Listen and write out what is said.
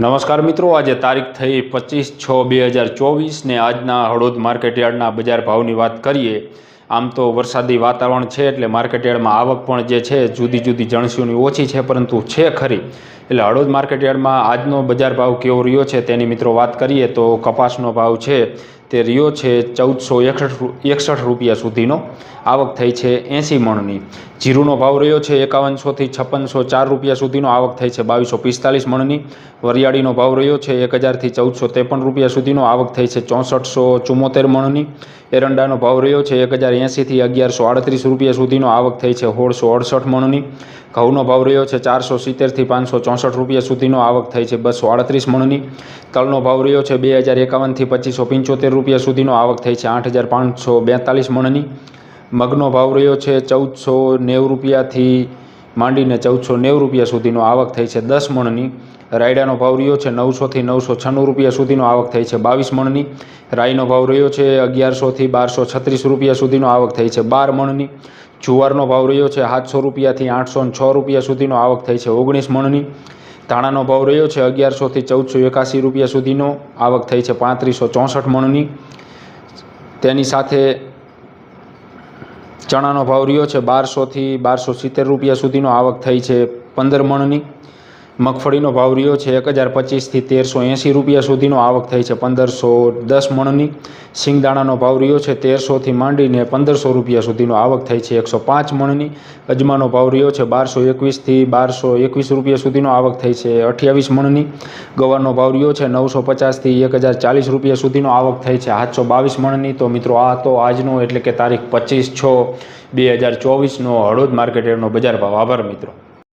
નમસ્કાર મિત્રો, આજે તારીખ થઈ પચીસ છ બે હજાર ચોવીસને આજના હળોદ માર્કેટયાર્ડના બજાર ભાવની વાત કરીએ. આમ તો વરસાદી વાતાવરણ છે એટલે માર્કેટયાર્ડમાં આવક પણ જે છે જુદી જુદી જણસીઓની ઓછી છે, પરંતુ છે ખરી. એટલે હળોદ માર્કેટયાર્ડમાં આજનો બજાર ભાવ કેવો રહ્યો છે તેની મિત્રો વાત કરીએ તો કપાસનો ભાવ છે તે રહ્યો છે ચૌદસો એકસઠ રૂપિયા સુધીનો. આવક થઈ છે એંસી મણની. જીરુનો ભાવ રહ્યો છે એકાવનસોથી છપ્પનસો ચાર રૂપિયા સુધીનો આવક થઈ છે. બાવીસો પિસ્તાલીસ મણની વરિયાળીનો ભાવ રહ્યો છે એક હજારથી ચૌદસો ત્રેપન રૂપિયા સુધીનો આવક થઈ છે. ચોસઠસો ચુમ્મોતેર મણની એરંડાનો ભાવ રહ્યો છે એક હજાર એંસીથી અગિયારસો આડત્રીસ રૂપિયા સુધીનો આવક થઈ છે. સોળસો અડસઠ મણની ઘઉંનો ભાવ રહ્યો છે ચારસો સિત્તેરથી પાંચસો ચોસઠ રૂપિયા સુધીનો આવક થઈ છે. બસો આડત્રીસ મણની તલનો ભાવ રહ્યો છે બે હજાર એકાવનથી પચીસો પંચોતેર રૂપિયા સુધીનો આવક થઈ છે. આઠ હજાર પાંચસો બેતાલીસ મણની મગનો ભાવ રહ્યો છે ચૌદસો નેવું રૂપિયાથી માંડીને ચૌદસો નેવું રૂપિયા સુધીનો આવક થઈ છે દસ મણની. રાયડાનો ભાવ રહ્યો છે નવસોથી નવસો છન્નું રૂપિયા સુધીનો આવક થઈ છે બાવીસ મણની. રાઈનો ભાવ રહ્યો છે અગિયારસોથી બારસો છત્રીસ રૂપિયા સુધીનો આવક થઈ છે બાર મણની. જુવારનો ભાવ રહ્યો છે સાતસો રૂપિયાથી આઠસો છ રૂપિયા સુધીનો આવક થઈ છે ઓગણીસ મણની. ધાણાનો ભાવ રહ્યો છે અગિયારસોથી ચૌદસો એકાસી રૂપિયા સુધીનો આવક થઈ છે પાંત્રીસો ચોસઠ મણની. તેની સાથે ચણાનો ભાવ રહ્યો છે બારસોથી બારસો સિત્તેર રૂપિયા સુધીનો આવક થઈ છે પંદર મણની. મગફળીનો ભાવ રહ્યો છે એક હજાર પચીસથી તેરસો એંસી રૂપિયા સુધીનો આવક થઈ છે પંદરસો દસ મણની. સિંગદાણાનો ભાવ રહ્યો છે તેરસોથી માંડીને પંદરસો રૂપિયા સુધીનો આવક થઈ છે એકસો પાંચ મણની. અજમાનો ભાવ રહ્યો છે બારસો એકવીસથી બારસો એકવીસ રૂપિયા સુધીનો આવક થઈ છે અઠ્યાવીસ મણની. ગવારનો ભાવ રહ્યો છે નવસો પચાસથી એક હજાર ચાલીસ રૂપિયા સુધીનો આવક થઈ છે સાતસો બાવીસ મણની. તો મિત્રો આ તો આજનો એટલે કે તારીખ પચીસ છ બે હજાર ચોવીસનો હળવદ માર્કેટનો બજાર ભાવ. આભાર મિત્રો.